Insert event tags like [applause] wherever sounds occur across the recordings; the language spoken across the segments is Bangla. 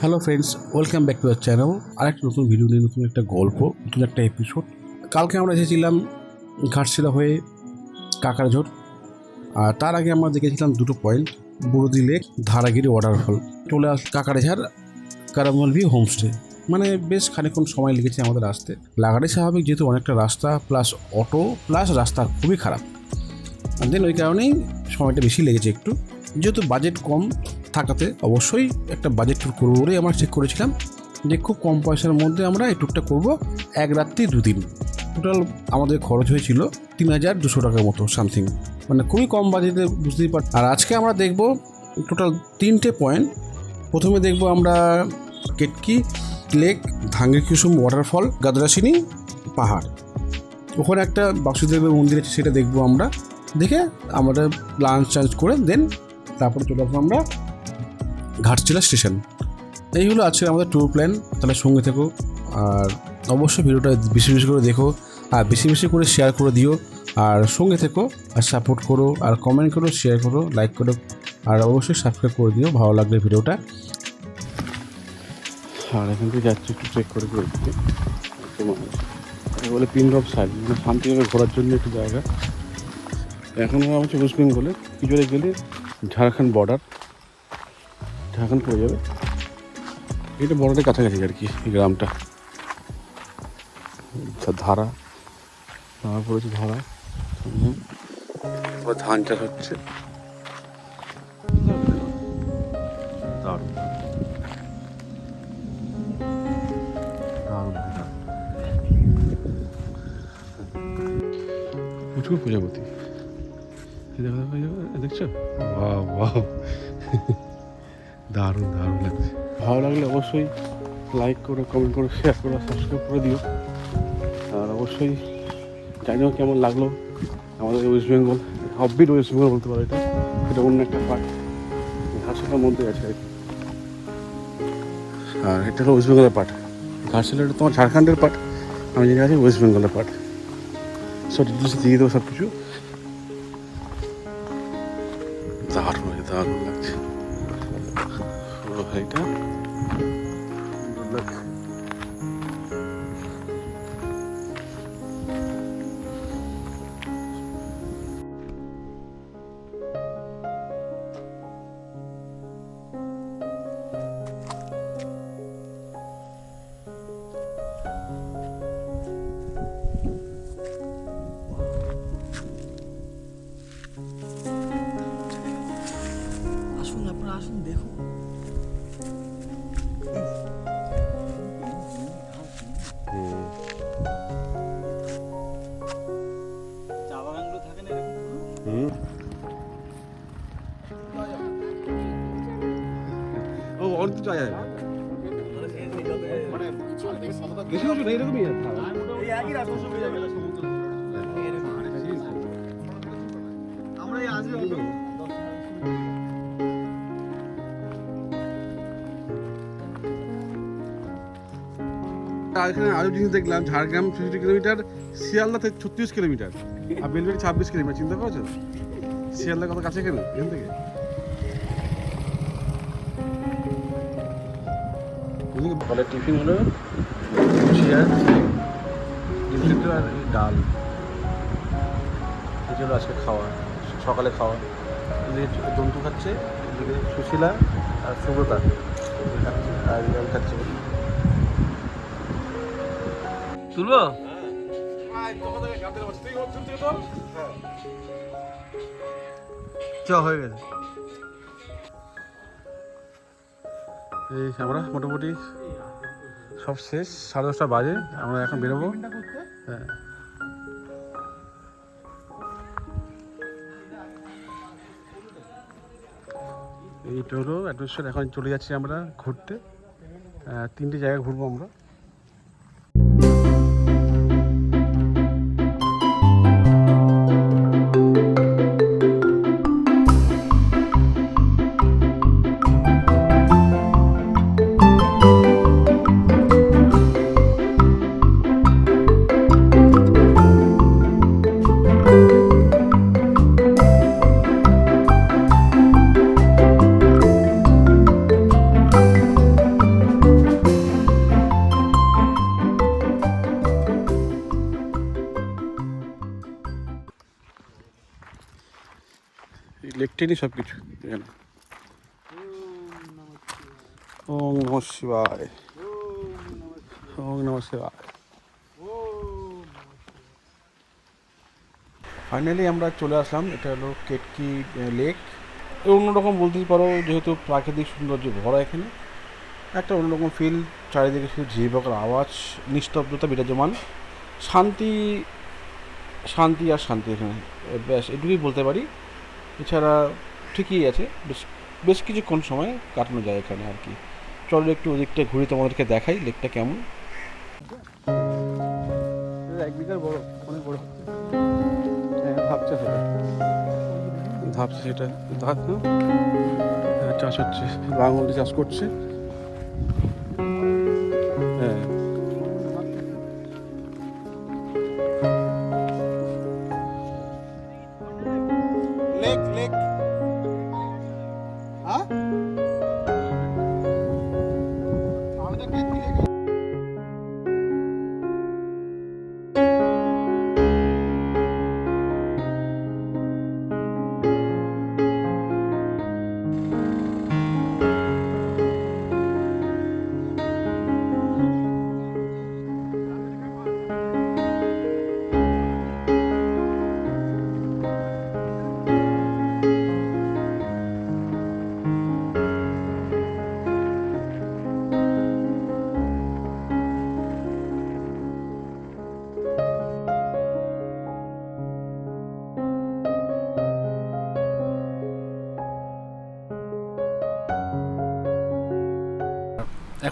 Hello friends welcome back to our channel আরেকটা নতুন ভিডিও নিয়ে, নতুন একটা গল্প, নতুন একটা এপিসোড কালকে আমরা এসেছিলাম ঘাটশিলা হয়ে কাকারঝোর আর তার আগে আমরা দেখেছিলাম দুটো point Burudi lake, Dharagiri waterfall চলে আস কাকারেঝার কারামল ভিউ হোমস্টে মানে বেশ খানিকক্ষণ সময় লেগেছে আমাদের আসতে। লাগাটাই স্বাভাবিক যেহেতু অনেকটা রাস্তা প্লাস অটো প্লাস রাস্তা খুবই খারাপ। দেন ওই কারণেই সময়টা বেশি লেগেছে একটু। যেহেতু বাজেট কম থাকাতে অবশ্যই একটা বাজেট ট্যুর করব বলেই আমরা চেক করেছিলাম যে খুব কম পয়সার মধ্যে আমরা এই ট্যুরটা করব এক রাত্রি দুদিন। টোটাল আমাদের খরচ হয়েছিল তিন হাজার দুশো টাকার মতো সামথিং মানে খুবই কম বাজেটে বুঝতেই পার আর আজকে আমরা দেখব টোটাল তিনটে পয়েন্ট প্রথমে দেখব আমরা কেটকি লেক ধাঙ্গি কুসুম ওয়াটারফল গাদরাসিনী, পাহাড়। ওখানে একটা বাসুদেবের মন্দির আছে, সেটা দেখব আমরা। দেখে আমরা লাঞ্চ চাঞ্চ করে দেন তারপরে চলে আসব আমরা ঘাটশিলা স্টেশন। এই হলো আজকে আমাদের ট্যুর প্ল্যান তাহলে সঙ্গে থেকো। আর অবশ্যই ভিডিওটা বেশি বেশি করে দেখো, আর বেশি বেশি করে শেয়ার করে দিও। আর সঙ্গে থেকো, আর সাপোর্ট করো, আর কমেন্ট করো শেয়ার করো লাইক করো, আর অবশ্যই সাবস্ক্রাইব করে দিও, ভালো লাগলে ভিডিওটা। আর এখান থেকে যাচ্ছি, একটু চেক করে করে বলে পিন ড্রপ সাইড মানে শান্তিভাবে ঘোরার জন্য একটু জায়গা। এখন আমরা হচ্ছে ওয়েস্ট বেঙ্গলে পিছনে গেলে ঝাড়খণ্ড বর্ডার ঝাড়খণ্ড পড়ে যাবে। এটা বর্ডারের কাছাকাছি আর কি এই গ্রামটা। ধা- ধারা। ধারা পড়েছে ধারা। ধান চাষ হচ্ছে। প্রচুর প্রজাপতি। দেখছ? বাহ বাহ। দারুণ দারুণ লাগছে। ভালো লাগলে অবশ্যই লাইক করো কমেন্ট করো শেয়ার করো সাবস্ক্রাইব করে দিও। আর অবশ্যই জানিও কেমন লাগল আমাদের ওয়েস্ট বেঙ্গল হববিট ওয়েস্ট বেঙ্গল বলতে পারো এটা। এটা অন্য একটা পার্ট ঘাটশিলার মধ্যে আছে আর এটা হলো ওয়েস্ট বেঙ্গলের পার্ট ঘাটশিলা তোমার ঝাড়খণ্ডের পার্ট আমি যেটা আছি ওয়েস্ট বেঙ্গলের পার্ট সব দিয়ে দেবো সব কিছু আসুন আপনারা আসুন দেখুন চা বাগানগুলো থাকে না এরকম পুরো? হুম। ও অনেক কিছু যায় বেশি কিছু নেই এরকমই আর এখানে আরও জিনিস দেখলাম, ঝাড়গ্রাম ছেষট্টি কিলোমিটার, শিয়ালদা থেকে ছত্রিশ কিলোমিটার আর বেলবেরি ছাব্বিশ কিলোমিটার, চিন্তা করছ শিয়ালদা কত কাছে কেন? এখান থেকে। সকালে টিফিন হলো আর ডাল। এই জন্য আজকে খাওয়া, সকালে খাওয়া। এদিকে জন্তু খাচ্ছে, এদিকে সুশীলা আর সুব্রতা। আর আমি তুলবো? চ, হয়ে গেছে। এই আমরা মোটামুটি সব শেষ, সাড়ে দশটা বাজে, আমরা এখন বেরোবো। হ্যাঁ। এইটা হলো অ্যাডভেঞ্চার এখন চলে যাচ্ছি আমরা ঘুরতে। তিনটে জায়গা ঘুরবো আমরা। টেনে সব কিছু ওম নম শিবায়। ওম নম শিবায়। ফাইনালি আমরা চলে আসলাম, এটা হলো কেটকি লেক অন্যরকম বলতেই পারো, যেহেতু প্রাকৃতিক সৌন্দর্য ভরা এখানে। একটা অন্যরকম ফিল চারিদিকে শুধু ঝিঝি পোকার আওয়াজ, নিস্তব্ধতা বিরাজমান। শান্তি শান্তি আর শান্তি এখানে। ব্যাস, এটুকুই বলতে পারি। এছাড়া ঠিকই আছে বেশ বেশ কিছুক্ষণ সময় কাটানো যায় এখানে আর কি। চলো একটু ওদিকটা ঘুরে তোমাদেরকে দেখাই লেকটা কেমন। এক বিঘার বড় অনেক বড়। হ্যাঁ ভাবছে সেটা। ভাবছে সেটা। ধাপ হ্যাঁ, চাষ হচ্ছে লাঙল চাষ করছে।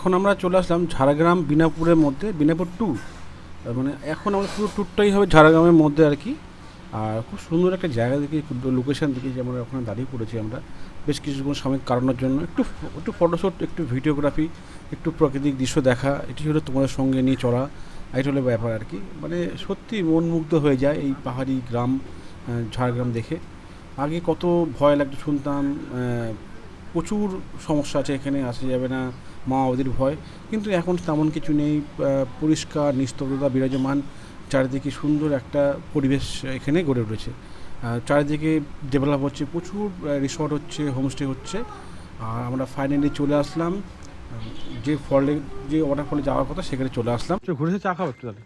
এখন আমরা চলে আসলাম ঝাড়গ্রাম বিনাপুরের মধ্যে, বিনাপুর টু মানে এখন আমরা পুরো ট্যুরটাই হবে ঝাড়গ্রামের মধ্যে আর কি। আর খুব সুন্দর একটা জায়গা দেখে লোকেশন দেখে যে আমরা ওখানে দাঁড়িয়ে পড়েছি আমরা। বেশ কিছুক্ষণ সময় কাটানোর জন্য। একটু একটু ফটোশ্যুট একটু ভিডিওগ্রাফি একটু প্রাকৃতিক দৃশ্য দেখা, এটি হলো তোমাদের সঙ্গে নিয়ে চলা। এটা হলো ব্যাপার আর কি। মানে সত্যি মন মুগ্ধ হয়ে যায় এই পাহাড়ি গ্রাম ঝাড়গ্রাম দেখে। আগে কত ভয় লাগতো, শুনতাম প্রচুর সমস্যা আছে এখানে, আসা যাবে না। মা ওদের ভয়। কিন্তু এখন তেমন কিছু নেই পরিষ্কার নিস্তব্ধতা বিরাজমান চারিদিকে সুন্দর একটা পরিবেশ এখানে গড়ে উঠেছে। চারিদিকে ডেভেলপ হচ্ছে প্রচুর রিসর্ট হচ্ছে হোমস্টে হচ্ছে। আর আমরা ফাইনালি চলে আসলাম যে ফলে যে ওয়াটারফলে যাওয়ার কথা সেখানে চলে আসলাম। ঘুরেছে চা খাব একটু তাহলে।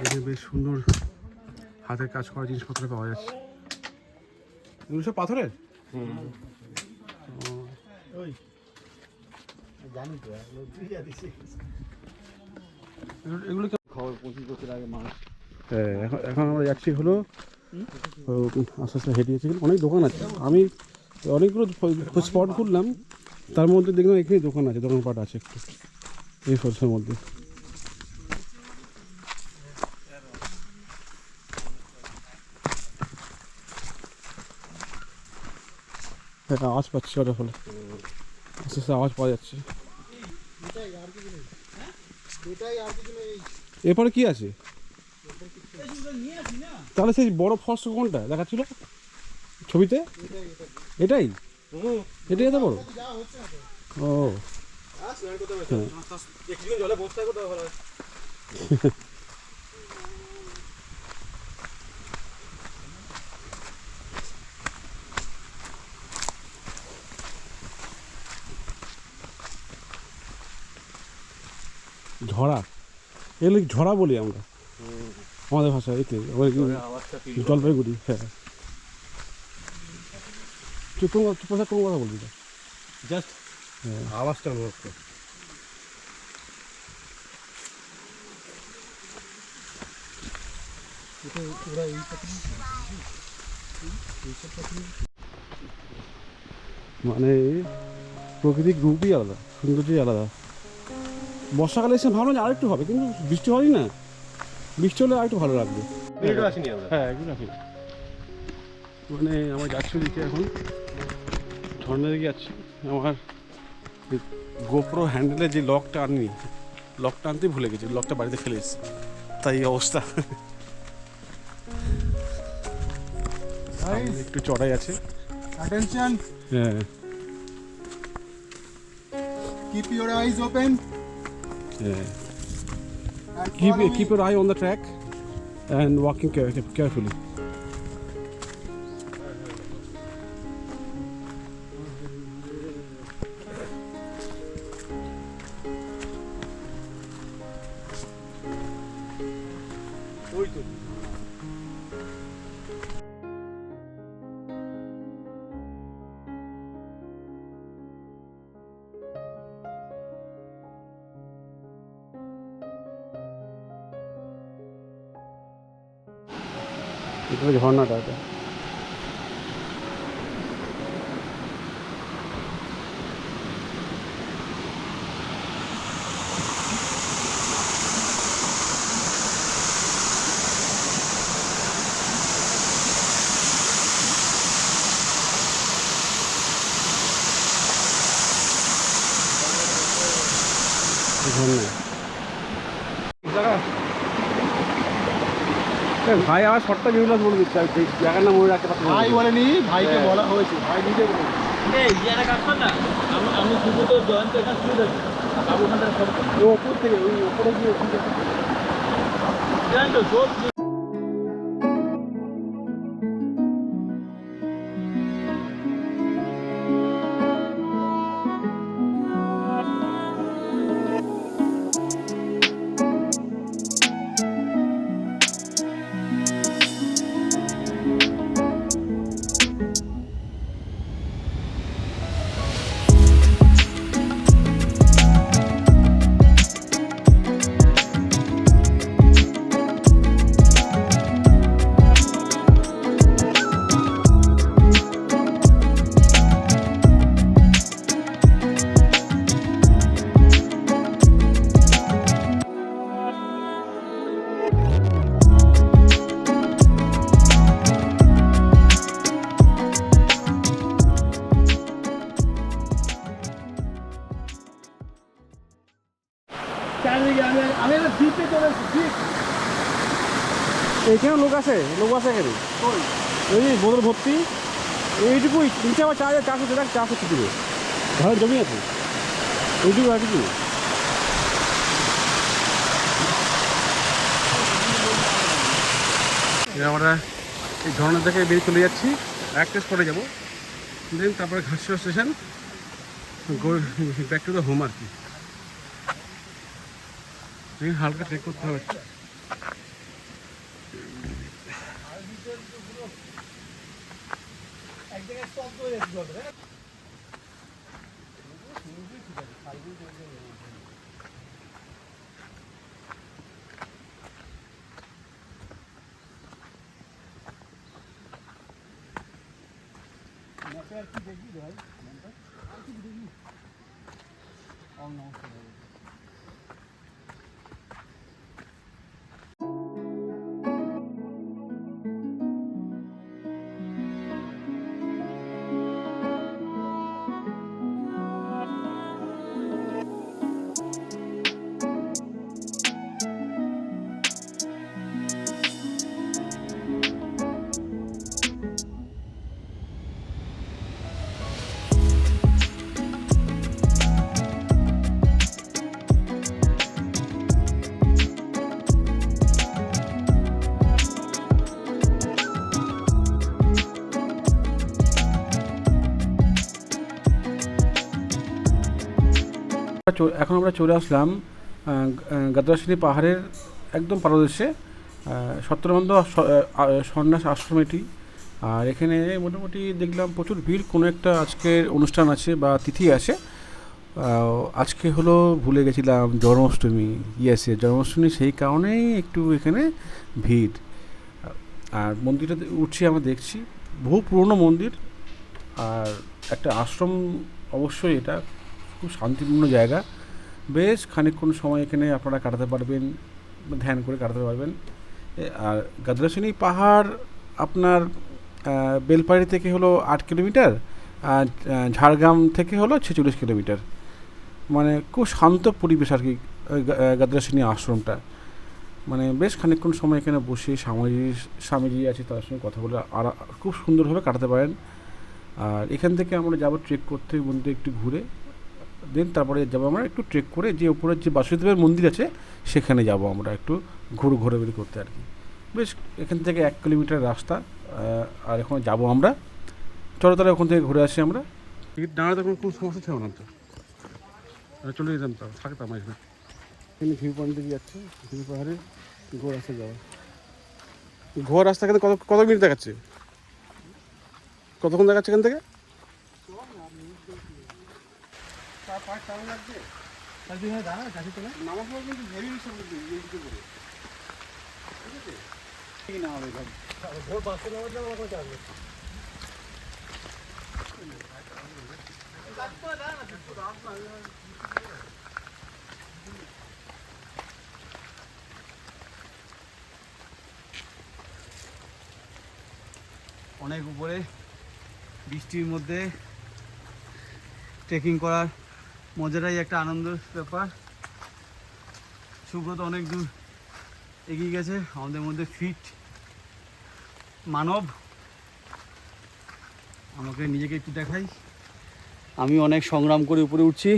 এখানে বেশ সুন্দর হাতের কাজ করা জিনিসপত্র পাওয়া যাচ্ছে। এগুলো সব পাথরের? জানি তো এগুলো- এগুলো খবর পঁচিশ বছর আগে মানুষ। হ্যাঁ এখন এখন আমরা যাচ্ছি হলো আস্তে আস্তে হেঁটে যাচ্ছি অনেক দোকান আছে। আমি অনেকগুলো স্পট ঘুরলাম। তার মধ্যে দেখলাম এখানে দোকান আছে দোকানপাট আছে একটু। এই ফলসের মধ্যে। হ্যাঁ আওয়াজ পাচ্ছি ওটা ফলে আস্তে আওয়াজ পাওয়া যাচ্ছে। এরপরে কি আছে? তাহলে সেই বড় ফস কোনটা? দেখাচ্ছিল? ছবিতে? এটাই? এটাই এত বড়? ও। হ্যাঁ। জলে বসতে [laughs] ঝরা। এগুলো ঝরা বলি আমরা। আমাদের ভাষায় এতে জলপাইগুড়ি হ্যাঁ। তুই কোন তুই কথা বলবি? জাস্ট হ্যাঁ। আওয়াজটা অনুভব কর। মানে প্রকৃতির রূপই আলাদা সৌন্দর্যই আলাদা। বর্ষাকালে এসে ভাবলাম যে আরেকটু হবে কিন্তু বৃষ্টি হয়নি না। বৃষ্টি হলে আরেকটু ভালো লাগবে। হ্যাঁ মানে আমার যাচ্ছি দিকে এখন। ঝর্ণা দিকে যাচ্ছি। আমার গোপ্রো হ্যান্ডেলের যে লকটা আনিনি লকটা আনতেই ভুলে গেছি লকটা বাড়িতে ফেলে এসেছি। তাই অবস্থা। একটু চড়াই আছে। অ্যাটেনশন হ্যাঁ। কিপ ইওর আইজ ওপেন হ্যাঁ keep keep your eye on the track and walking care- carefully ভাই আমার শর্টটা বিভিন্ন বলে দিচ্ছে আমি সেই জায়গার নাম মনে রাখতে পারছি ভাই বলেনি ভাইকে হ্যাঁ। বলা হয়েছে ভাই নিজে বলেছে। এই ইয়ারা কাজ না আমি আমি শুধু তো জয়েন্ট এখানে শুয়ে থাকি আমি ওখান থেকে সব ও ওপর থেকে ওই ওপরে গিয়ে ওখানে এখানে লোক আছে লোক আছে এখানে। ওই বোতল ভর্তি এইটুকুই নিচে আবার চা চাষ হচ্ছে দেখ চাষ হচ্ছে দিকে ঘরের জমি আছে এইটুকু আর কিছু আমরা এই ঝর্ণা থেকে বেরিয়ে চলে যাচ্ছি। একটা স্পটে যাব। দেন তারপরে Ghatshila station back to the home আর কি। হালকা ট্রেক করতে হবে। এক জায়গায় স্তব্ধ হয়ে যাচ্ছে জলটা আর কি দেখবি ভাই আর কি দেখবি অন্য অংশ এখন আমরা চলে আসলাম গাদ্রাসিনী পাহাড়ের একদম পারদর্শে সত্যরবন্ধ সন্ন্যাস আশ্রম এটি। আর এখানে মোটামুটি দেখলাম প্রচুর ভিড়, কোনো একটা আজকের অনুষ্ঠান আছে বা তিথি আছে। আজকে হলো ভুলে গেছিলাম জন্মাষ্টমী। ইয়েসে জন্মাষ্টমী সেই কারণেই একটু এখানে ভিড়। আর মন্দিরটা উঠছি, আমরা দেখছি, বহু পুরনো মন্দির। আর একটা আশ্রম অবশ্যই এটা খুব শান্তিপূর্ণ জায়গা। বেশ খানিকক্ষণ সময় এখানে আপনারা কাটাতে পারবেন ধ্যান করে কাটাতে পারবেন। আর গাদ্রাসিনী পাহাড় আপনার আহ, বেলপাড়ি থেকে হলো আট কিলোমিটার আর ঝাড়গ্রাম থেকে হলো ছেচল্লিশ কিলোমিটার। মানে খুব শান্ত পরিবেশ আর কি গাদ্রাসিনী আশ্রমটা। মানে বেশ খানিকক্ষণ সময় এখানে বসে স্বামীজি স্বামীজি আছে তার সঙ্গে কথা বলে আর খুব সুন্দরভাবে কাটাতে পারেন। আর এখান থেকে আমরা যাব ট্রেক করতে মন্দিরে একটু ঘুরে। দেন তারপরে যাব আমরা একটু ট্রেক করে যে উপরের যে বাসুদেবের মন্দির আছে সেখানে যাব আমরা একটু ঘুরে ঘুরে বেরি করতে আর কি। বেশ এখান থেকে এক কিলোমিটার রাস্তা আর এখন যাব আমরা। চলো তাহলে ওখান থেকে ঘুরে আসি আমরা। টিকিট না তো কোনো সমস্যা ছিল না তো? চলে যেতাম তো থাকতাম এখানে এখানে ভিউ পয়েন্ট দিকে যাচ্ছে ভিউ পাহাড়ে ঘোর রাস্তা যাওয়া। ঘোর রাস্তা কত কত মিনিট দেখাচ্ছে? কতক্ষণ দেখাচ্ছে এখান থেকে? নামার পর কিন্তু হেভি রিক্সা করতে এই দিকে করে। ঠিক আছে? ঠিক না হবে ভাই। অনেক উপরে বৃষ্টির মধ্যে ট্রেকিং করার মজাটাই একটা আনন্দের ব্যাপার। সুব্রত অনেক দূর এগিয়ে গেছে, আমাদের মধ্যে ফিট মানব। আমাকে নিজেকে একটু দেখাই। আমি অনেক সংগ্রাম করে উপরে উঠছি।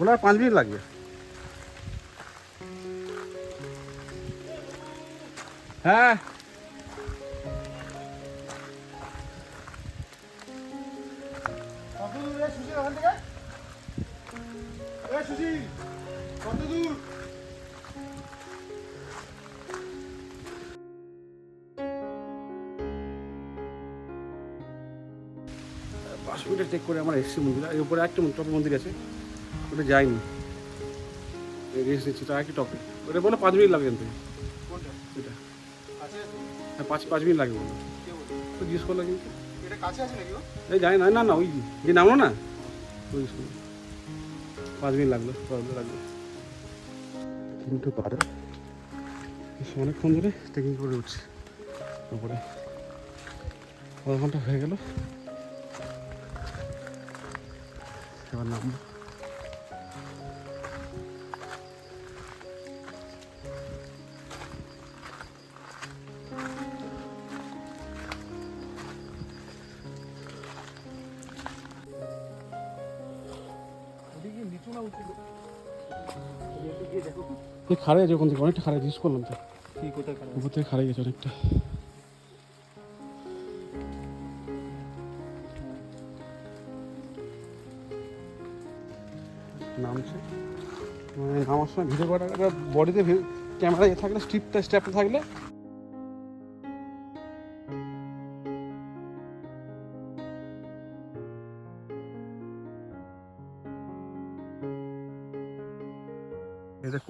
ওনার পাঁচ মিনিট লাগবে। হ্যাঁ। পাঁচ মিনিট চেক করে আমার এসছি মন্দির। এর উপরে একটা টপ মন্দির আছে। ওটা যাইনি। রেস্ট নিচ্ছি তো একই টপে ওটা বলে পাঁচ মিনিট লাগে এটা আছে? হ্যাঁ পাঁচ পাঁচ মিনিট লাগে বলে। তো জিজ্ঞেস করলাম কিন্তু? এই জানি না না না ওই যে নামলো না? ওই পাঁচ মিনিট লাগল। লাগল। কিন্তু বারো। অনেকক্ষণ ধরে ট্রেকিং করে উঠছি। তারপরে আধা ঘণ্টা হয়ে গেল। এবার নামবো। খাড়ে আছে ওখান থেকে অনেকটা খাড়ে ইউজ করলাম তো। উপর থেকে খাড়ে গেছে অনেকটা। নামছে। মানে নামার সময় ভিডিও করার বডিতে ক্যামেরা থাকলে স্ট্রিপটা স্ট্যাপটা থাকলে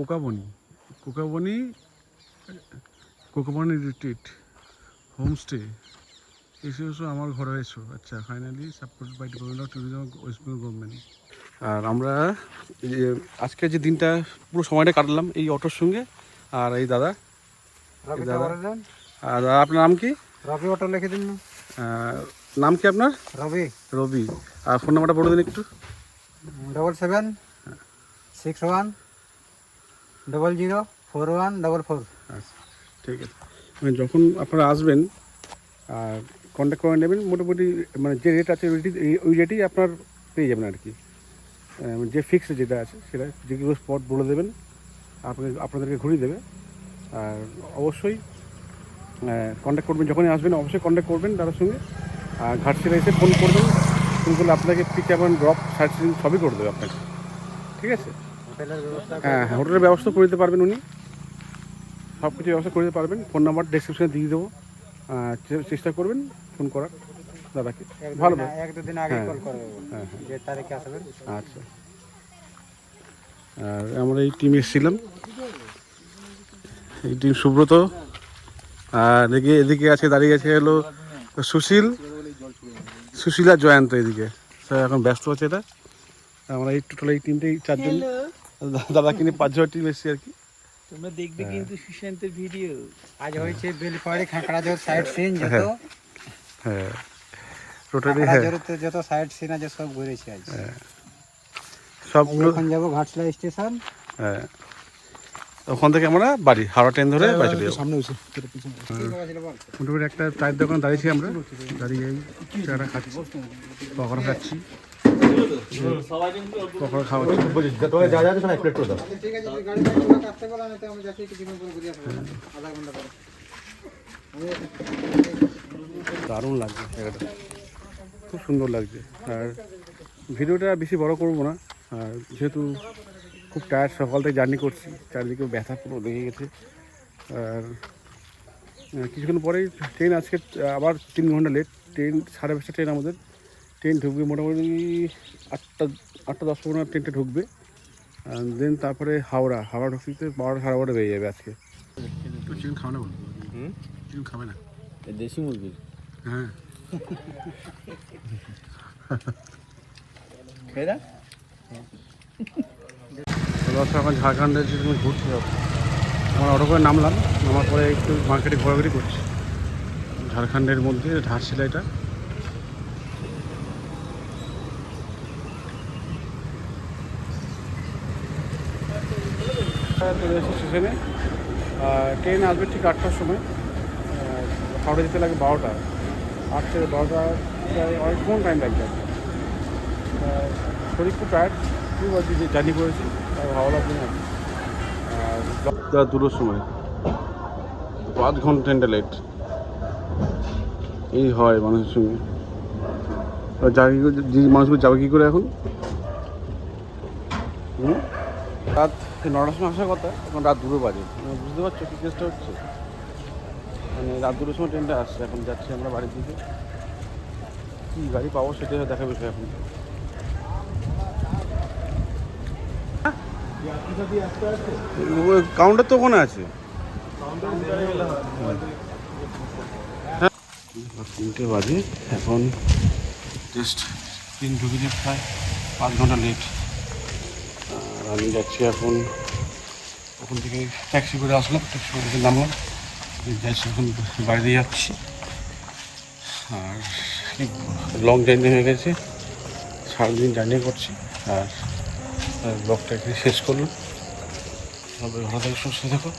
কোকাবনি। কোকাবনি কোকাবনি রিট্রিট হোমস্টে এসে এসো আমার ঘরে এসো। আচ্ছা finally support by department of tourism west Bengal government আর আমরা আজকে যে দিনটা পুরো সময়টা কাটলাম এই অটোর সঙ্গে। আর এই দাদা দাদা। আর দাদা আপনার নাম কি? রবি অটো লিখে দিন নাম কি আপনার? রবি। রবি। আর ফোন নাম্বারটা বলে দিন একটু। Double seven six one double zero four one double four ঠিক আছে। মানে যখন আপনারা আসবেন, আর কন্ট্যাক্ট করে নেবেন, মোটামুটি মানে যে রেট আছে ওই রেটই- আপনার পেয়ে যাবেন আর কি যে ফিক্সড যেটা আছে, সেটা যে যেগুলো স্পট বলে দেবেন আপনাকে আপনাদেরকে ঘুরিয়ে দেবে। আর অবশ্যই কন্ট্যাক্ট করবেন। যখনই আসবেন, অবশ্যই কন্ট্যাক্ট করবেন তাদের সঙ্গে। আর ঘাটশিলা এসে ফোন করবেন। ফোন করলে আপনাকে পিক অ্যান্ড ড্রপ সিন সবই করে দেবে আপনাকে। ঠিক আছে? হ্যাঁ হ্যাঁ হোটেলের ব্যবস্থা করে দিতে পারবেন উনি। সব কিছু ব্যবস্থা করে দিতে পারবেন। ফোন নাম্বার ডেসক্রিপশনে দিয়ে দেবো। চেষ্টা করবেন ফোন করার। দাদাকে। ভালো ভালো। এক দুদিন আগে হ্যাঁ। কল করে হ্যাঁ হ্যাঁ যে তারিখে আসবেন। আচ্ছা। আর আমরা এই টিম এসেছিলাম। এই টিম সুব্রত। আর এদিকে এদিকে আছে দাঁড়িয়ে আছে হলো সুশীল। সুশীল আর জয়ন্ত এদিকে। স্যার এখন ব্যস্ত আছে এটা। আমরা এই টোটাল এই টিমটাই চারজন। দাদা কিনে পাঁচ ছয় টিম এসেছি আর কি। তোমরা দেখবে কিন্তু সুশান্তের ভিডিও। আজ হয়েছে বেলপাহাড়ি খাঁকড়া জোর সাইড সিন যত হ্যাঁ। টোটালি হ্যাঁ। জোরতে যত সাইড সিন আছে সব ঘুরেছি আজ। সবগুলো এখন যাব ঘাটশিলা স্টেশন হ্যাঁ। ওখান থেকে আমরা বাড়ি হাওড়া ট্রেন ধরে বাড়ি চলে সামনে মোটামুটি একটা চায়ের দোকান দাঁড়িয়েছি আমরা। দাঁড়িয়ে চাটা খাচ্ছি পকোড়া খাচ্ছি। দারুণ লাগছে জায়গাটা। খুব সুন্দর লাগছে। আর ভিডিওটা বেশি বড় করব না। আর যেহেতু খুব টায়ার সকাল থেকে জার্নি করছি চারিদিকে ব্যথা পুরো লেগে গেছে। আর কিছুক্ষণ পরেই ট্রেন আজকে আবার তিন ঘণ্টা লেট ট্রেন সাড়ে পাঁচটা ট্রেন আমাদের। ট্রেন ঢুকবে মোটামুটি আটটা আটটা দশ পনেরো ট্রেনটা ঢুকবে। দেন তারপরে হাওড়া হাওড়া ঢুকতে বারোটা সাড়ে বারোটা বেরিয়ে যাবে আজকে। চিকেন খাবে না চিকেন খাবে না? দেশি মুরগি? হ্যাঁ। খেয়ে দেখ এখন ঝাড়খণ্ডের যে তুমি ঘুরতে যাব আমার অটো করে নামলাম নামার পরে একটু মার্কেটে ঘোরাঘুরি করছি। ঝাড়খণ্ডের মধ্যে ঝাড়শিলা চলে স্টেশনে। ট্রেন আসবে ঠিক আটটার সময়। হাওড়া যেতে লাগে বারোটা। আট থেকে বারোটা প্রায় অনেকক্ষণ টাইম লাগবে। শরীর খুব টায়ার্ড খুব আর কি যে জার্নি করেছি লাগছে না আর দুটোর সময়। পাঁচ ঘণ্টা ট্রেনটা লেট এই হয় মানুষের সঙ্গে। যাবে কি করে- মানুষগুলো যাবে কী করে এখন? রাত নটার সময় আসার কথা, এখন রাত দুটো বাজে। মানে বুঝতে পারছ কী কেসটা হচ্ছে? মানে রাত দুটোর সময় ট্রেনটা আসছে, এখন যাচ্ছি আমরা বাড়ির দিকে। কী গাড়ি পাবো সেটাই দেখা বিষয় এখন। কাউন্টার তো ওখানে আছে। হ্যাঁ। তিনটে বাজে, এখন জাস্ট ট্রেন ঢুকেছে প্রায় পাঁচ ঘণ্টা লেট আমি যাচ্ছি এখন। ওখান থেকে ট্যাক্সি করে আসলাম ট্যাক্সি করে নামলাম। যাচ্ছি এখন বাইরে যাচ্ছি। আর লং জার্নি হয়ে গেছে। সারাদিন জার্নি করছি। আর ব্লগটা এখানে শেষ করলাম। সবাই ভালো থাকো, সুস্থ থাকো।